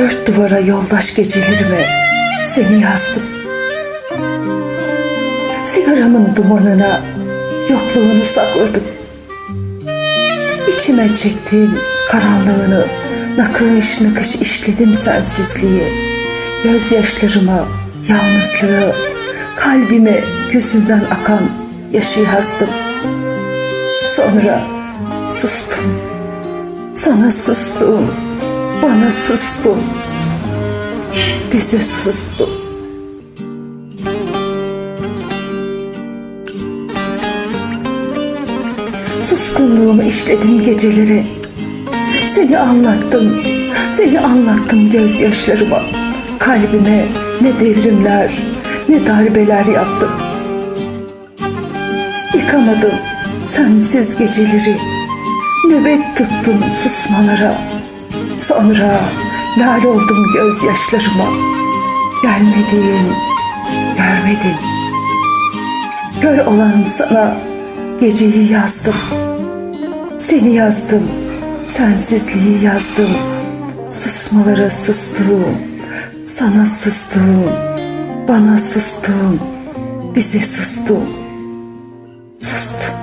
Dört duvara yoldaş gecelerime seni yazdım. Sigaramın dumanına yokluğunu sakladım. İçime çektiğim karanlığını nakış nakış işledim sensizliği. Gözyaşlarıma yalnızlığı, kalbime gözümden akan yaşı yazdım. Sonra sustum. Sana sustum. Bana sustum. Bize sustum. Suskunluğumu işledim geceleri. Seni anlattım, seni anlattım gözyaşlarıma. Kalbime ne devrimler, ne darbeler yaptım. Yıkamadım sensiz geceleri. Nöbet tuttum susmalara. Sonra lal oldum gözyaşlarıma. Gelmedin, görmedin. Kör olan sana geceyi yazdım. Seni yazdım, sensizliği yazdım. Susmalara sustum, sana sustum, bana sustum, bize sustum. Sustum.